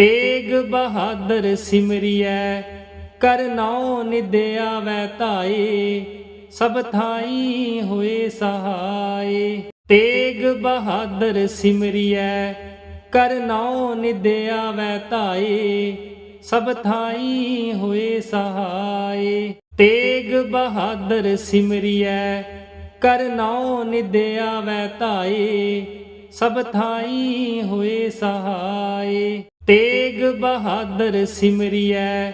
ਤੇਗ ਬਹਾਦਰ ਸਿਮਰਿਐ, ਕਰ ਨਾਉ ਨਿਦਿਆ ਵੈ ਧਾਏ, ਸਭ ਥਾਈ ਹੋਏ ਸਹਾਈ ਤੇਗ ਬਹਾਦਰ ਸਿਮਰਿਐ, ਕਰ ਨਾਉ ਨਿਦਿਆ ਵੈ ਧਾਏ, ਸਭ ਥਾਈ ਹੋਏ ਸਹਾਈ ਤੇਗ ਬਹਾਦਰ ਸਿਮਰਿਐ, ਕਰ ਨਾਉ ਨਿਦਿਆ ਵੈ ਧਾਏ, ਸਭ ਥਾਈ ਹੋਏ ਸਹਾਈ ਤੇਗ ਬਹਾਦਰ ਸਿਮਰਿਐ,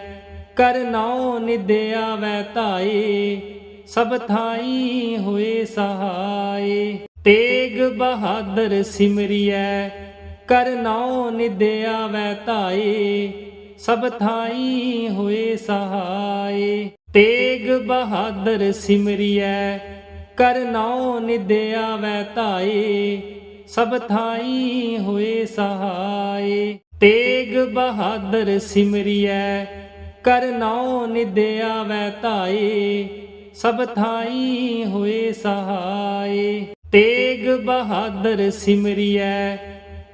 ਕਰ ਨਾਉ ਨਿਦਿਆ ਵੈ ਧਾਏ, ਸਭ ਥਾਈ ਹੋਏ ਸਹਾਈ ਤੇਗ ਬਹਾਦਰ ਸਿਮਰਿਐ, ਕਰ ਨਾਉ ਨਿਦਿਆ ਵੈ ਧਾਏ, ਸਭ ਥਾਈ ਹੋਏ ਸਹਾਈ ਤੇਗ ਬਹਾਦਰ ਸਿਮਰਿਐ, ਕਰ ਨਾਉ ਨਿਦਿਆ ਵੈ ਧਾਏ, ਸਭ ਥਾਈ ਹੋਏ ਸਹਾਈ ਬਹਾਦਰ ਸਿਮਰਿਐ, ਕਰ ਨਾਉ ਨਿਦਿਆ ਵੈ ਧਾਏ, ਸਭ ਥਾਈ ਹੋਏ ਸਹਾਈ ਤੇਗ ਬਹਾਦਰ ਸਿਮਰਿਐ,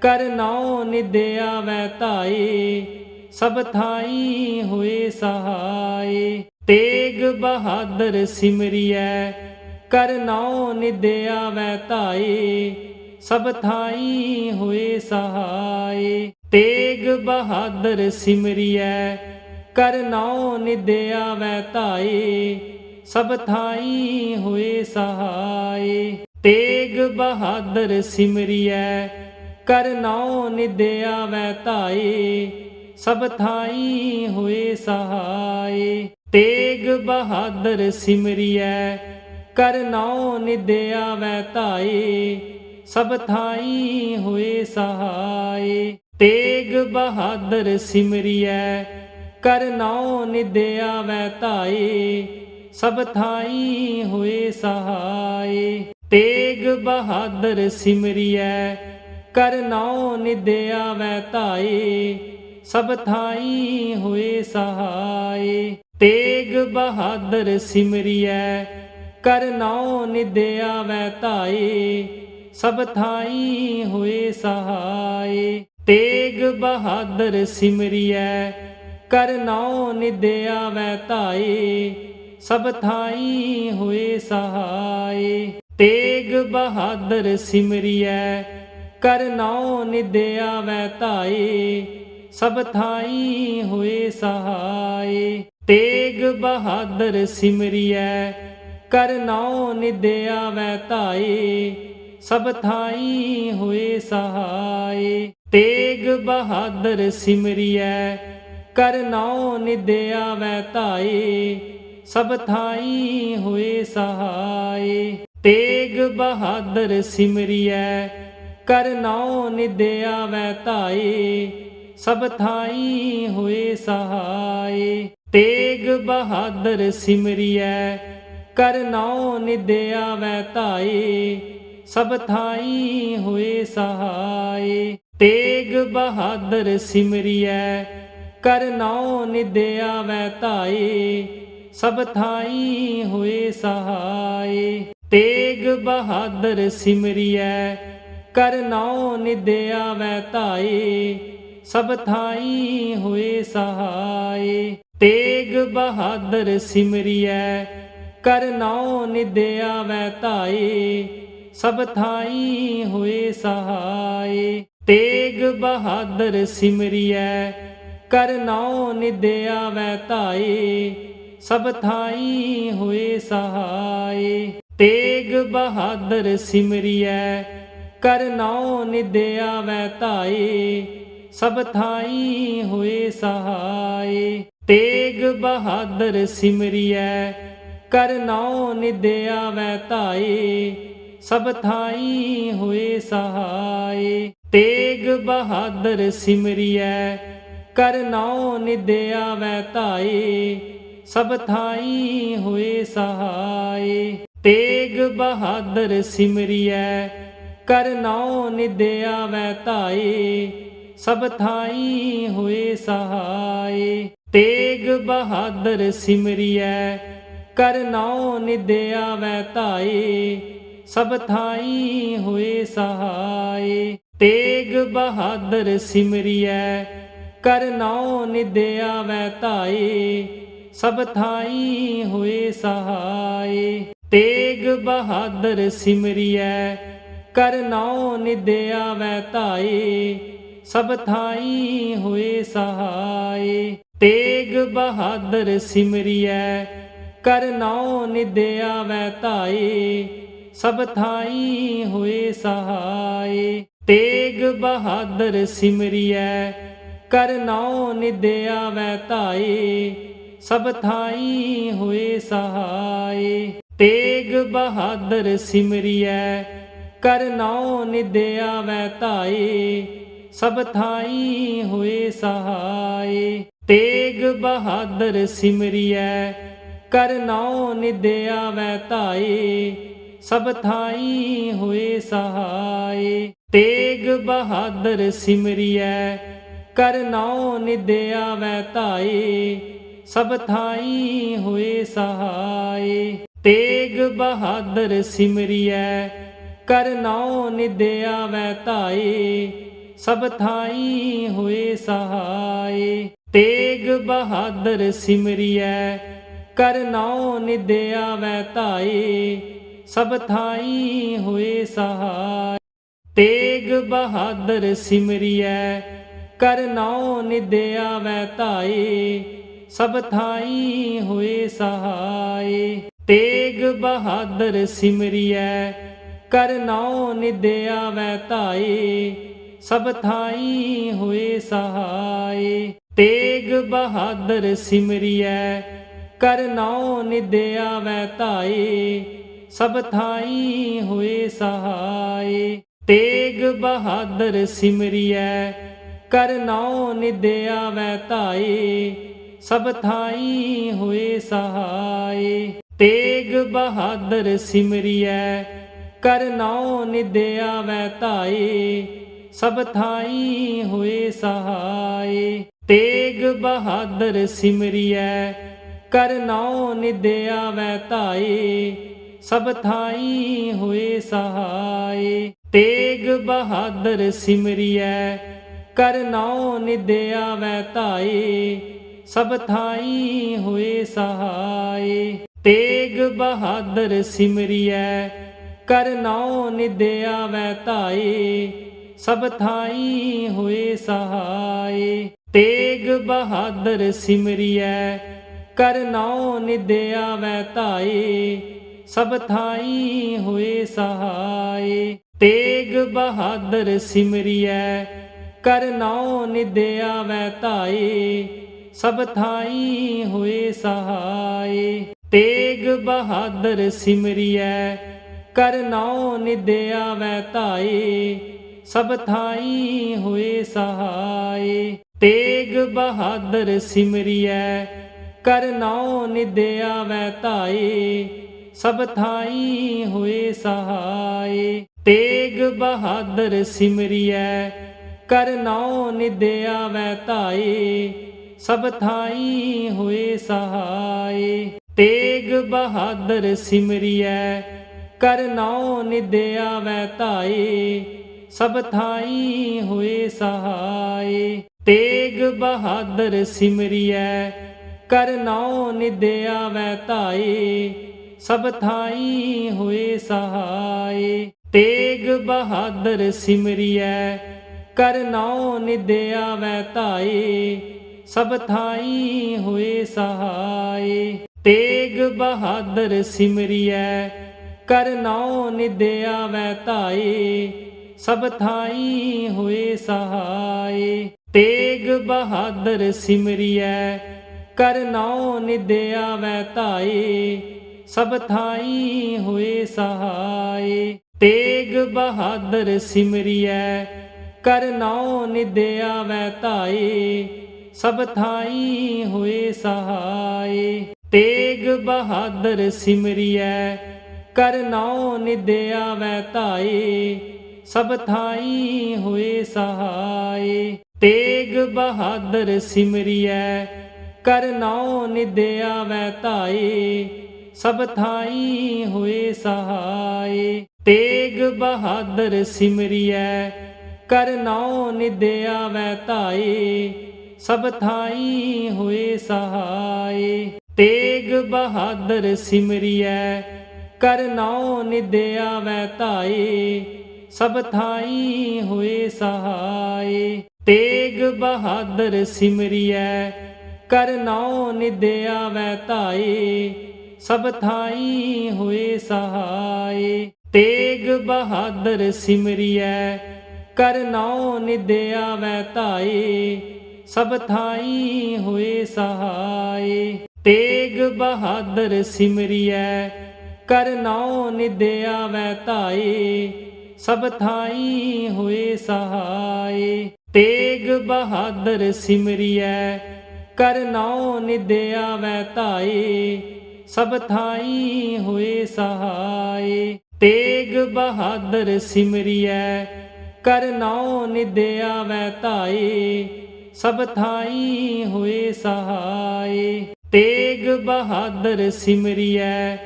ਕਰ ਨਾਉ ਨਿਦਿਆ ਵੈ ਧਾਏ, ਸਭ ਥਾਈ ਹੋਏ ਸਹਾਈ ਤੇਗ ਬਹਾਦਰ ਸਿਮਰਿਐ, ਕਰ ਨਾਉ ਨਿਦਿਆ ਵੈ ਧਾਏ, ਸਭ ਥਾਈ ਹੋਏ ਸਹਾਈ ਤੇਗ ਬਹਾਦਰ ਸਿਮਰਿਐ, ਕਰ ਨਾਉ ਨਿਦਿਆ ਵੈ ਧਾਏ, ਸਭ ਥਾਈ ਹੋਏ ਸਹਾਈ ਤੇਗ ਬਹਾਦਰ ਸਿਮਰਿਐ, ਕਰ ਨਾਉ ਨਿਦਿਆ ਵੈ ਧਾਏ, ਸਭ ਥਾਈ ਹੋਏ ਸਹਾਈ ਤੇਗ ਬਹਾਦਰ ਸਿਮਰਿਐ, ਕਰ ਨਾਉ ਨਿਦਿਆ ਵੈ ਧਾਏ, ਸਭ ਥਾਈ ਹੋਏ ਸਹਾਈ ਤੇਗ ਬਹਾਦਰ ਸਿਮਰਿਐ, ਕਰ ਨਾਉ ਨਿਦਿਆ ਵੈ ਧਾਏ, ਸਭ ਥਾਈ ਹੋਏ ਸਹਾਈ ਤੇਗ ਬਹਾਦਰ ਸਿਮਰਿਐ, ਕਰ ਨਾਉ ਨਿਦਿਆ ਵੈ ਧਾਏ, ਸਭ ਥਾਈ ਹੋਏ ਸਹਾਈ ਤੇਗ ਬਹਾਦਰ ਸਿਮਰਿਐ, ਕਰ ਨਾਉ ਨਿਦਿਆ ਵੈ ਧਾਏ, ਸਭ ਥਾਈ ਹੋਏ ਸਹਾਈ ਤੇਗ ਬਹਾਦਰ ਸਿਮਰਿਐ, ਕਰ ਨਾਉ ਨਿਦਿਆ ਵੈ ਧਾਏ, ਸਭ ਥਾਈ ਹੋਏ ਸਹਾਈ ਤੇਗ ਬਹਾਦਰ ਸਿਮਰਿਐ, ਕਰ ਨਾਉ ਨਿਦਿਆ ਵੈ ਧਾਏ, ਸਭ ਥਾਈ ਹੋਏ ਸਹਾਈ ਤੇਗ ਬਹਾਦਰ ਸਿਮਰਿਐ, ਕਰ ਨਾਉ ਨਿਦਿਆ ਵੈ ਧਾਏ, ਸਭ ਥਾਈ ਹੋਏ ਸਹਾਈ ਤੇਗ ਬਹਾਦਰ ਸਿਮਰਿਐ, ਕਰ ਨਾਉ ਨਿਦਿਆ ਵੈ ਧਾਏ, ਸਭ ਥਾਈ ਹੋਏ ਸਹਾਈ ਤੇਗ ਬਹਾਦਰ ਸਿਮਰਿਐ, ਕਰ ਨਾਉ ਨਿਦਿਆ ਵੈ ਧਾਏ, ਸਭ ਥਾਈ ਹੋਏ ਸਹਾਈ ਤੇਗ ਬਹਾਦਰ ਸਿਮਰਿਐ, ਕਰ ਨਾਉ ਨਿਦਿਆ ਵੈ ਧਾਏ, ਸਭ ਥਾਈ ਹੋਏ ਸਹਾਈ ਤੇਗ ਬਹਾਦਰ ਸਿਮਰਿਐ, ਕਰ ਨਾਉ ਨਿਦਿਆ ਵੈ ਧਾਏ, ਸਭ ਥਾਈ ਹੋਏ ਸਹਾਈ ਤੇਗ ਬਹਾਦਰ ਸਿਮਰਿਐ, ਕਰ ਨਾਉ ਨਿਦਿਆ ਵੈ ਧਾਏ, ਸਭ ਥਾਈ ਹੋਏ ਸਹਾਈ ਤੇਗ ਬਹਾਦਰ ਸਿਮਰਿਐ, ਕਰ ਨਾਉ ਨਿਦਿਆ ਵੈ ਧਾਏ, ਸਭ ਥਾਈ ਹੋਏ ਸਹਾਈ ਤੇਗ ਬਹਾਦਰ ਸਿਮਰਿਐ, ਕਰ ਨਾਉ ਨਿਦਿਆ ਵੈ ਧਾਏ, ਸਭ ਥਾਈ ਹੋਏ ਸਹਾਈ ਤੇਗ ਬਹਾਦਰ ਸਿਮਰਿਐ, ਕਰ ਨਾਉ ਨਿਦਿਆ ਵੈ ਧਾਏ, ਸਭ ਥਾਈ ਹੋਏ ਸਹਾਈ ਤੇਗ ਬਹਾਦਰ ਸਿਮਰਿਐ, ਕਰ ਨਾਉ ਨਿਦਿਆ ਵੈ ਧਾਏ, ਸਭ ਥਾਈ ਹੋਏ ਸਹਾਈ ਤੇਗ ਬਹਾਦਰ ਸਿਮਰਿਐ, ਕਰ ਨਾਉ ਨਿਦਿਆ ਵੈ ਧਾਏ, ਸਭ ਥਾਈ ਹੋਏ ਸਹਾਈ ਤੇਗ ਬਹਾਦਰ ਸਿਮਰਿਐ, ਕਰ ਨਾਉ ਨਿਦਿਆ ਵੈ ਧਾਏ, ਸਭ ਥਾਈ ਹੋਏ ਸਹਾਈ ਤੇਗ ਬਹਾਦਰ ਸਿਮਰਿਐ, ਕਰ ਨਾਉ ਨਿਦਿਆ ਵੈ ਧਾਏ, ਸਭ ਥਾਈ ਹੋਏ ਸਹਾਈ ਤੇਗ ਬਹਾਦਰ ਸਿਮਰਿਐ, ਕਰ ਨਾਉ ਨਿਦਿਆ ਵੈ ਧਾਏ, ਸਭ ਥਾਈ ਹੋਏ ਸਹਾਈ ਤੇਗ ਬਹਾਦਰ ਸਿਮਰਿਐ, ਕਰ ਨਾਉ ਨਿਦਿਆ ਵੈ ਧਾਏ, ਸਭ ਥਾਈ ਹੋਏ ਸਹਾਈ ਤੇਗ ਬਹਾਦਰ ਸਿਮਰਿਐ, ਕਰ ਨਾਉ ਨਿਦਿਆ ਵੈ ਧਾਏ, ਸਭ ਥਾਈ ਹੋਏ ਸਹਾਈ ਤੇਗ ਬਹਾਦਰ ਸਿਮਰਿਐ, ਕਰ ਨਾਉ ਨਿਦਿਆ ਵੈ ਧਾਏ, ਸਭ ਥਾਈ ਹੋਏ ਸਹਾਈ ਤੇਗ ਬਹਾਦਰ ਸਿਮਰਿਐ, ਕਰ ਨਾਉ ਨਿਦਿਆ ਵੈ ਧਾਏ, ਸਭ ਥਾਈ ਹੋਏ ਸਹਾਈ ਤੇਗ ਬਹਾਦਰ ਸਿਮਰਿਐ, ਕਰ ਨਾਉ ਨਿਦਿਆ ਵੈ ਧਾਏ, ਸਭ ਥਾਈ ਹੋਏ ਸਹਾਈ ਤੇਗ ਬਹਾਦਰ ਸਿਮਰਿਐ, ਕਰ ਨਾਉ ਨਿਦਿਆ ਵੈ ਧਾਏ, ਸਭ ਥਾਈ ਹੋਏ ਸਹਾਈ ਤੇਗ ਬਹਾਦਰ ਸਿਮਰਿਐ, ਕਰ ਨਾਉ ਨਿਦਿਆ ਵੈ ਧਾਏ, ਸਭ ਥਾਈ ਹੋਏ ਸਹਾਈ ਤੇਗ ਬਹਾਦਰ ਸਿਮਰਿਐ, ਕਰ ਨਾਉ ਨਿਦਿਆ ਵੈ ਧਾਏ, ਸਭ ਥਾਈ ਹੋਏ ਸਹਾਈ ਤੇਗ ਬਹਾਦਰ ਸਿਮਰਿਐ, ਕਰ ਨਾਉ ਨਿਦਿਆ ਵੈ ਧਾਏ, ਸਭ ਥਾਈ ਹੋਏ ਸਹਾਈ ਤੇਗ ਬਹਾਦਰ ਸਿਮਰਿਐ, ਕਰ ਨਾਉ ਨਿਦਿਆ ਵੈ ਧਾਏ, ਸਭ ਥਾਈ ਹੋਏ ਸਹਾਈ ਤੇਗ ਬਹਾਦਰ ਸਿਮਰਿਐ, ਕਰ ਨਾਉ ਨਿਦਿਆ ਵੈ ਧਾਏ, ਸਭ ਥਾਈ ਹੋਏ ਸਹਾਈ ਤੇਗ ਬਹਾਦਰ ਸਿਮਰਿਐ, ਕਰ ਨਾਉ ਨਿਦਿਆ ਵੈ ਧਾਏ, ਸਭ ਥਾਈ ਹੋਏ ਸਹਾਈ ਤੇਗ ਬਹਾਦਰ ਸਿਮਰਿਐ, ਕਰ ਨਾਉ ਨਿਦਿਆ ਵੈ ਧਾਏ, ਸਭ ਥਾਈ ਹੋਏ ਸਹਾਈ ਤੇਗ ਬਹਾਦਰ ਸਿਮਰਿਐ, ਕਰ ਨਾਉ ਨਿਦਿਆ ਵੈ ਧਾਏ, ਸਭ ਥਾਈ ਹੋਏ ਸਹਾਈ ਤੇਗ ਬਹਾਦਰ ਸਿਮਰਿਐ, ਕਰ ਨਾਉ ਨਿਦਿਆ ਵੈ ਧਾਏ, ਸਭ ਥਾਈ ਹੋਏ ਸਹਾਈ ਤੇਗ ਬਹਾਦਰ ਸਿਮਰਿਐ, ਕਰ ਨਾਉ ਨਿਦਿਆ ਵੈ ਧਾਏ, ਸਭ ਥਾਈ ਹੋਏ ਸਹਾਈ ਤੇਗ ਬਹਾਦਰ ਸਿਮਰਿਐ, ਕਰ ਨਾਉ ਨਿਦਿਆ ਵੈ ਧਾਏ, ਸਭ ਥਾਈ ਹੋਏ ਸਹਾਈ ਤੇਗ ਬਹਾਦਰ ਸਿਮਰਿਐ, ਕਰ ਨਾਉ ਨਿਦਿਆ ਵੈ ਧਾਏ, ਸਭ ਥਾਈ ਹੋਏ ਸਹਾਈ ਤੇਗ ਬਹਾਦਰ ਸਿਮਰਿਐ, ਕਰ ਨਾਉ ਨਿਦਿਆ ਵੈ ਧਾਏ, ਸਭ ਥਾਈ ਹੋਏ ਸਹਾਈ ਤੇਗ ਬਹਾਦਰ ਸਿਮਰਿਐ, ਕਰ ਨਾਉ ਨਿਦਿਆ ਵੈ ਧਾਏ, ਸਭ ਥਾਈ ਹੋਏ ਸਹਾਈ ਤੇਗ ਬਹਾਦਰ ਸਿਮਰਿਐ, ਕਰ ਨਾਉ ਨਿਦਿਆ ਵੈ ਧਾਏ, ਸਭ ਥਾਈ ਹੋਏ ਸਹਾਈ ਤੇਗ ਬਹਾਦਰ ਸਿਮਰਿਐ, ਕਰ ਨਾਉ ਨਿਦਿਆ ਵੈ ਧਾਏ, ਸਭ ਥਾਈ ਹੋਏ ਸਹਾਈ ਤੇਗ ਬਹਾਦਰ ਸਿਮਰਿਐ, ਕਰ ਨਾਉ ਨਿਦਿਆ ਵੈ ਧਾਏ, ਸਭ ਥਾਈ ਹੋਏ ਸਹਾਈ ਤੇਗ ਬਹਾਦਰ ਸਿਮਰਿਐ, ਕਰ ਨਾਉ ਨਿਦਿਆ ਵੈ ਧਾਏ, ਸਭ ਥਾਈ ਹੋਏ ਸਹਾਈ ਤੇਗ ਬਹਾਦਰ ਸਿਮਰਿਐ, ਕਰ ਨਾਉ ਨਿਦਿਆ ਵੈ ਧਾਏ, ਸਭ ਥਾਈ ਹੋਏ ਸਹਾਈ ਤੇਗ ਬਹਾਦਰ ਸਿਮਰਿਐ, ਕਰ ਨਾਉ ਨਿਦਿਆ ਵੈ ਧਾਏ, ਸਭ ਥਾਈ ਹੋਏ ਸਹਾਈ ਤੇਗ ਬਹਾਦਰ ਸਿਮਰਿਐ, ਕਰ ਨਾਉ ਨਿਦਿਆ ਵੈ ਧਾਏ, ਸਭ ਥਾਈ ਹੋਏ ਸਹਾਈ ਤੇਗ ਬਹਾਦਰ ਸਿਮਰਿਐ, ਕਰ ਨਾਉ ਨਿਦਿਆ ਵੈ ਧਾਏ, ਸਭ ਥਾਈ ਹੋਏ ਸਹਾਈ ਤੇਗ ਬਹਾਦਰ ਸਿਮਰਿਐ, ਕਰ ਨਾਉ ਨਿਦਿਆ ਵੈ ਧਾਏ, ਸਭ ਥਾਈ ਹੋਏ ਸਹਾਈ ਤੇਗ ਬਹਾਦਰ ਸਿਮਰਿਐ, ਕਰ ਨਾਉ ਨਿਦਿਆ ਵੈ ਧਾਏ, ਸਭ ਥਾਈ ਹੋਏ ਸਹਾਈ ਤੇਗ ਬਹਾਦਰ ਸਿਮਰਿਐ, ਕਰ ਨਾਉ ਨਿਦਿਆ ਵੈ ਧਾਈ ਸਭ ਥਾਈ ਹੋਏ ਸਹਾਈ ਤੇਗ ਬਹਾਦਰ ਸਿਮਰਿਐ, ਕਰ ਨਾਉ ਨਿਦਿਆ ਵੈ ਧਾਈ ਸਭ ਥਾਈ ਹੋਏ ਸਹਾਈ ਤੇਗ ਬਹਾਦਰ ਸਿਮਰਿਐ, ਕਰ ਨਾਉ ਨਿਦਿਆ ਵੈ ਧਾਈ ਸਭ ਥਾਈ ਹੋਏ ਸਹਾਈ ਤੇਗ ਬਹਾਦਰ ਸਿਮਰਿਐ, ਕਰ ਨਾਉ ਨਿਦਿਆ ਵੈ ਧਾਈ ਸਭ ਥਾਈ ਹੋਏ ਸਹਾਈ ਤੇਗ ਬਹਾਦਰ ਸਿਮਰਿਐ, ਕਰ ਨਾਉ ਨਿਦਿਆ ਵੈ ਧਾਈ ਸਭ ਥਾਈ ਹੋਏ ਸਹਾਈ ਤੇਗ ਬਹਾਦਰ ਸਿਮਰਿਐ, ਕਰ ਨਾਉ ਨਿਦਿਆ ਵੈ ਧਾਈ ਸਭ ਥਾਈ ਹੋਏ ਸਹਾਈ ਤੇਗ ਬਹਾਦਰ ਸਿਮਰਿਐ,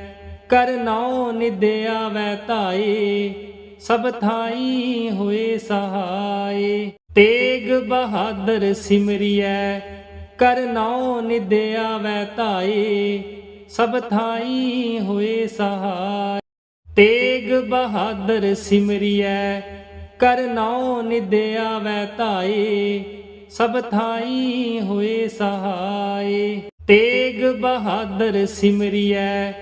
ਕਰ ਨਾਉ ਨਿਦਿਆ ਵੈ ਧਾਈ ਸਭ ਥਾਈ ਹੋਏ ਸਹਾਈ ਤੇਗ ਬਹਾਦਰ ਸਿਮਰਿਐ, ਕਰ ਨਾਉ ਨਿਦਿਆ ਵੈ ਧਾਈ ਸਭ ਥਾਈ ਹੋਏ ਸਹਾਈ ਤੇਗ ਬਹਾਦਰ ਸਿਮਰਿਐ, ਕਰ ਨਾਉ ਨਿਦਿਆ ਵੈ ਧਾਈ ਸਭ ਥਾਈ ਹੋਏ ਸਹਾਈ ਤੇਗ ਬਹਾਦਰ ਸਿਮਰਿਐ,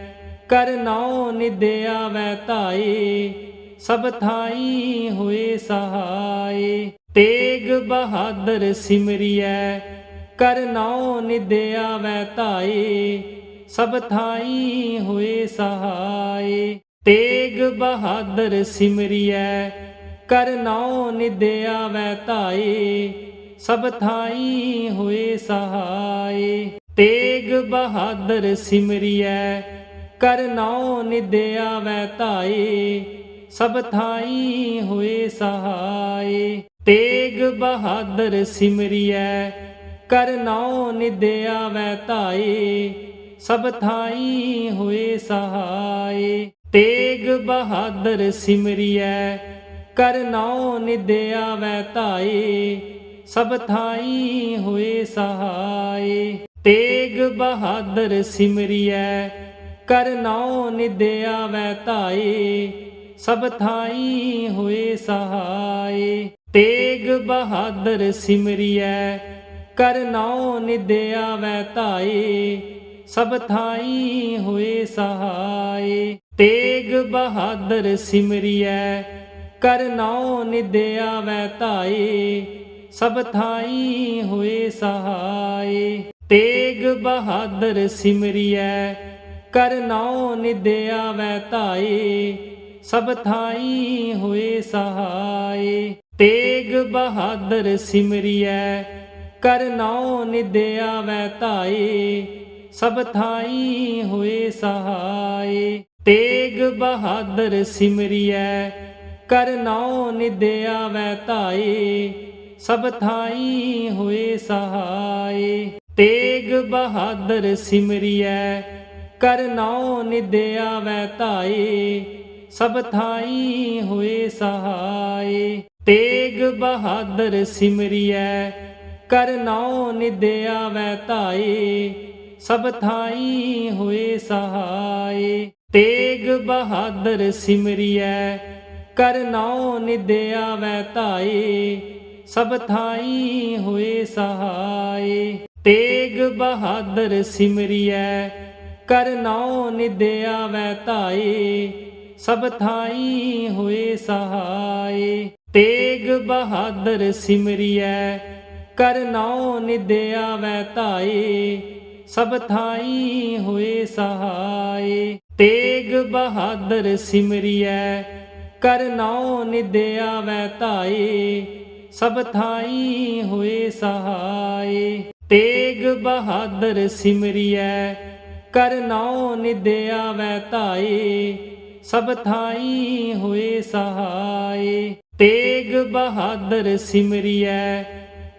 ਕਰ ਨਾਉ ਨਿਦਿਆ ਵੈ ਧਾਈ ਸਭ ਥਾਈ ਹੋਏ ਸਹਾਈ ਤੇਗ ਬਹਾਦਰ ਸਿਮਰਿਐ, ਕਰ ਨਾਉ ਨਿਦਿਆ ਵੈ ਧਾਈ ਸਭ ਥਾਈ ਹੋਏ ਸਹਾਈ ਤੇਗ ਬਹਾਦਰ ਸਿਮਰਿਐ, ਕਰ ਨਾਉ ਨਿਦਿਆ ਵੈ ਧਾਈ ਸਭ ਥਾਈ ਹੋਏ ਸਹਾਈ ਤੇਗ ਬਹਾਦਰ ਸਿਮਰਿਐ, ਕਰ ਨਾਉ ਨਿਦਿਆ ਵੈ ਧਾਈ ਸਭ ਥਾਈ ਹੋਏ ਸਹਾਈ ਤੇਗ ਬਹਾਦਰ ਸਿਮਰਿਐ, ਕਰ ਨਾਉ ਨਿਦਿਆ ਵੈ ਧਾਈ ਸਭ ਥਾਈ ਹੋਏ ਸਹਾਈ ਤੇਗ ਬਹਾਦਰ ਸਿਮਰਿਐ, ਕਰ ਨਾਉ ਨਿਦਿਆ ਵੈ ਧਾਈ ਸਭ ਥਾਈ ਹੋਏ ਸਹਾਈ ਤੇਗ ਬਹਾਦਰ ਸਿਮਰਿਐ, ਕਰ ਨਾਉ ਨਿਦਿਆ ਵੈ ਧਾਈ ਸਭ ਥਾਈ ਹੋਏ ਸਹਾਈ ਤੇਗ ਬਹਾਦਰ ਸਿਮਰਿਐ, ਕਰ ਨਾਉ ਨਿਦਿਆ ਵੈ ਧਾਈ ਸਭ ਥਾਈ ਹੋਏ ਸਹਾਈ ਤੇਗ ਬਹਾਦਰ ਸਿਮਰਿਐ, ਕਰ ਨਾਉ ਨਿਦਿਆ ਵੈ ਧਾਈ ਸਭ ਥਾਈ ਹੋਏ ਸਹਾਈ ਤੇਗ ਬਹਾਦਰ ਸਿਮਰਿਐ, ਕਰ ਨਾਉ ਨਿਦਿਆ ਵੈ ਧਾਈ ਸਭ ਥਾਈ ਹੋਏ ਸਹਾਈ ਤੇਗ ਬਹਾਦਰ ਸਿਮਰਿਐ, ਕਰ ਨਾਉ ਨਿਦਿਆ ਵੈ ਧਾਈ ਸਭ ਥਾਈ ਹੋਏ ਸਹਾਈ ਤੇਗ ਬਹਾਦਰ ਸਿਮਰਿਐ, ਕਰ ਨਾਉ ਨਿਦਿਆ ਵੈ ਧਾਈ ਸਭ ਥਾਈ ਹੋਏ ਸਹਾਈ ਤੇਗ ਬਹਾਦਰ ਸਿਮਰਿਐ, ਕਰ ਨਾਉ ਨਿਦਿਆ ਵੈ ਧਾਈ ਸਭ ਥਾਈ ਹੋਏ ਸਹਾਈ ਤੇਗ ਬਹਾਦਰ ਸਿਮਰਿਐ, ਕਰ ਨਾਉ ਨਿਦਿਆ ਵੈ ਧਾਈ ਸਭ ਥਾਈ ਹੋਏ ਸਹਾਈ ਤੇਗ ਬਹਾਦਰ ਸਿਮਰਿਐ, ਕਰ ਨਾਉ ਨਿਦਿਆ ਵੈ ਧਾਈ ਸਭ ਥਾਈ ਹੋਏ ਸਹਾਈ ਤੇਗ ਬਹਾਦਰ ਸਿਮਰਿਐ, ਕਰ ਨਾਉ ਨਿਦਿਆ ਵੈ ਧਾਈ ਸਭ ਥਾਈ ਹੋਏ ਸਹਾਈ ਤੇਗ ਬਹਾਦਰ ਸਿਮਰਿਐ, ਕਰ ਨਾਉ ਨਿਦਿਆ ਵੈ ਧਾਈ ਸਭ ਥਾਈ ਹੋਏ ਸਹਾਈ ਤੇਗ ਬਹਾਦਰ ਸਿਮਰਿਐ, ਕਰ ਨਾਉ ਨਿਦਿਆ ਵੈ ਧਾਈ ਸਭ ਥਾਈ ਹੋਏ ਸਹਾਈ ਤੇਗ ਬਹਾਦਰ ਸਿਮਰਿਐ, ਕਰ ਨਾਉ ਨਿਦਿਆ ਵੈ ਧਾਈ ਸਭ ਥਾਈ ਹੋਏ ਸਹਾਈ ਤੇਗ ਬਹਾਦਰ ਸਿਮਰਿਐ,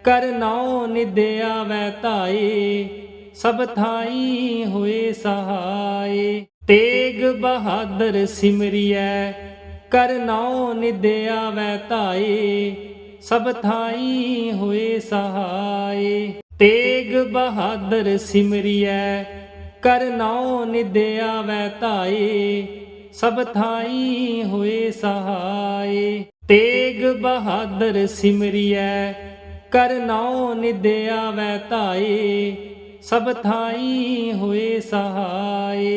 ਕਰ ਨਾਉ ਨਿਦਿਆ ਵੈ ਧਾਈ ਸਭ ਥਾਈ ਹੋਏ ਸਹਾਈ ਤੇਗ ਬਹਾਦਰ ਸਿਮਰਿਐ, ਕਰ ਨਾਉ ਨਿਦਿਆ ਵੈ ਧਾਈ ਸਭ ਥਾਈ ਹੋਏ ਸਹਾਈ ਬਹਾਦਰ ਸਿਮਰਿਐ ਕਰਨੌ ਨਿਦਿਆ ਵੈ ਧਾਏ, ਸਭ ਥਾਈ ਹੋਏ ਸਹਾਏ। ਤੇਗ ਬਹਾਦਰ ਸਿਮਰਿਐ ਕਰਨੌ ਨਿਦਿਆ ਵੈ ਧਾਏ, ਸਭ ਥਾਈ ਹੋਏ ਸਹਾਏ।